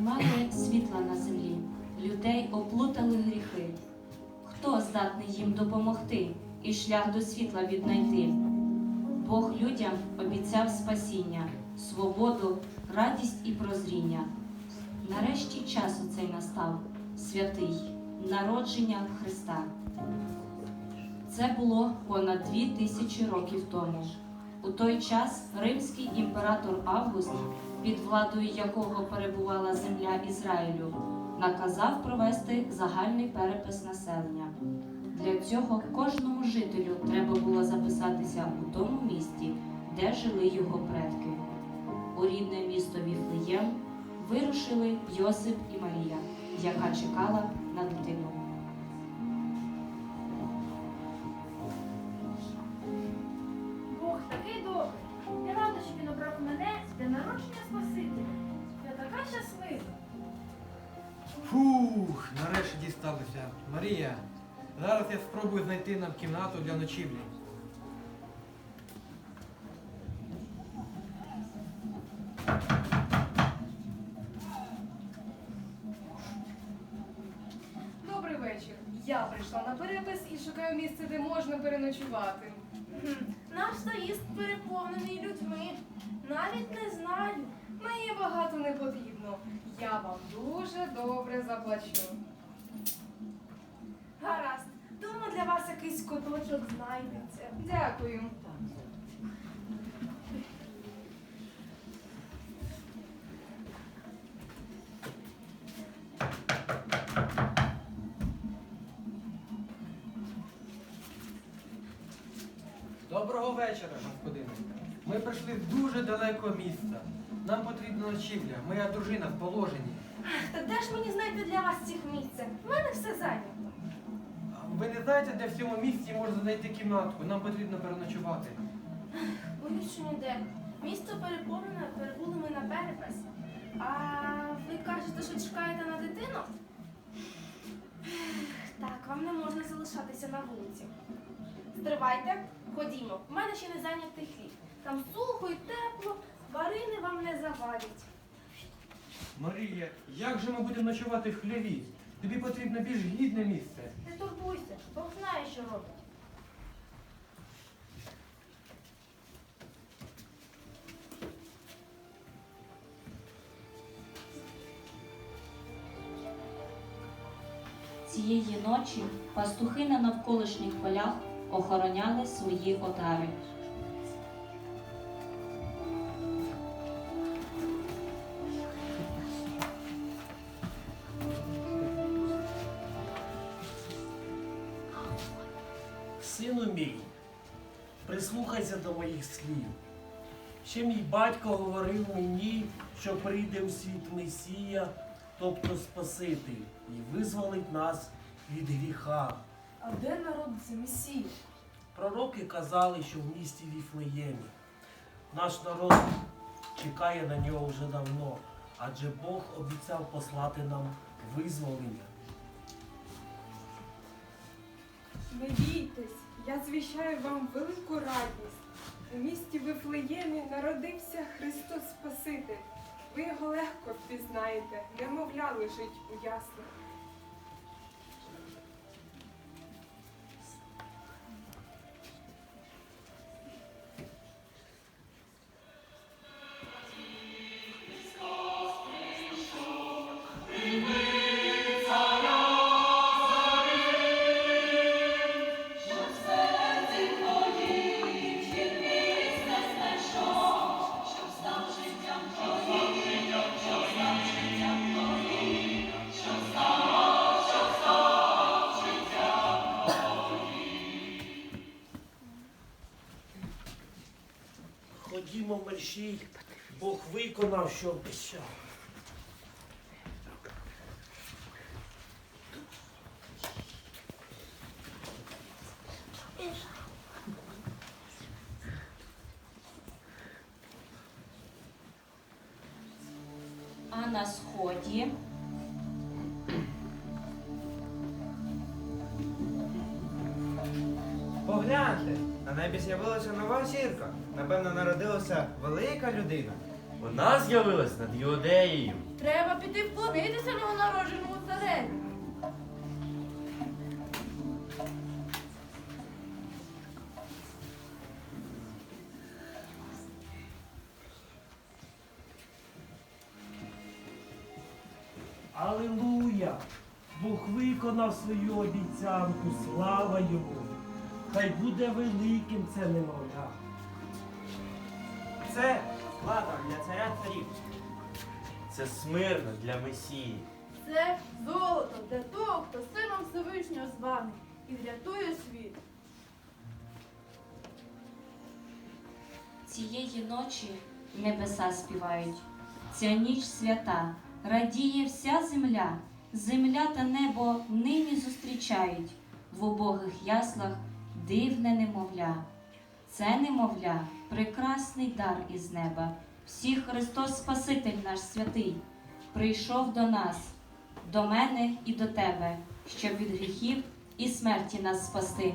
Немає світла на землі, людей оплутали гріхи. Хто здатний їм допомогти і шлях до світла віднайти? Бог людям обіцяв спасіння, свободу, радість і прозріння. Нарешті час оцей настав, святий, народження Христа. Це було понад дві тисячі років тому. У той час римський імператор Август, під владою якого перебувала земля Ізраїлю, наказав провести загальний перепис населення. Для цього кожному жителю треба було записатися у тому місті, де жили його предки. У рідне місто Віфлеєм вирушили Йосип і Марія, яка чекала на дитину. Дісталося. Марія, зараз я спробую знайти нам кімнату для ночівлі. Добрий вечір. Я прийшла на перепис і шукаю місце, де можна переночувати. Хм, Наш заїзд переповнений людьми. Навіть не знаю. Мені багато не потрібно. Я вам дуже добре заплачу. Гаразд. Думаю, для вас якийсь куточок знайдеться. Дякую. Доброго вечора, господине. Ми прийшли з дуже далекого міста. Нам потрібна ночівля. Моя дружина в положенні. Та де ж мені знайти для вас цих місця? В мене все зайнято. Ви не знаєте, де в цьому місці можна знайти кімнатку? Нам потрібно переночувати. Що ніде. Місто переповнене, перебули ми на перепис. А ви кажете, що чекаєте на дитину? Так, вам не можна залишатися на вулиці. Стривайте, ходімо. У мене ще не зайнятий хліб. Там сухо і тепло, тварини вам не завадять. Марія, як же ми будемо ночувати в хляві? Тобі потрібно більш гідне місце. Не турбуйся, Бог знає, що робить. Цієї ночі пастухи на навколишніх полях охороняли свої отари. Сину мій, прислухайся до моїх слів. Ще мій батько говорив мені, що прийде у світ Месія, тобто Спаситель, і визволить нас від гріха. А де народиться Месія? Пророки казали, що в місті Віфлеємі. Наш народ чекає на нього вже давно, адже Бог обіцяв послати нам визволення. Не бійтесь, я звіщаю вам велику радість. У місті Вифлеємі народився Христос Спаситель. Ви його легко впізнаєте, немовля лежить у яслах. Ходімо мерщій, Бог виконав, що обіцяв. А на сході? Погляньте, на небі з'явилася нова зірка. Напевно, народилася велика людина. Вона з'явилась над Іудеєю. Треба піти вклонитися новонародженому цареві. Алілуя! Бог виконав свою обіцянку, слава йому! Хай буде великим це немовля. Це влада для царя царів. Це смирно для Месії. Це золото для того, хто сином Всевишнього званий і врятує світ. Цієї ночі небеса співають. Ця ніч свята, радіє вся земля, земля та небо нині зустрічають в убогих яслах дивне немовля. Це немовля, прекрасний дар із неба. Всіх Христос Спаситель наш святий, прийшов до нас, до мене і до тебе, щоб від гріхів і смерті нас спасти.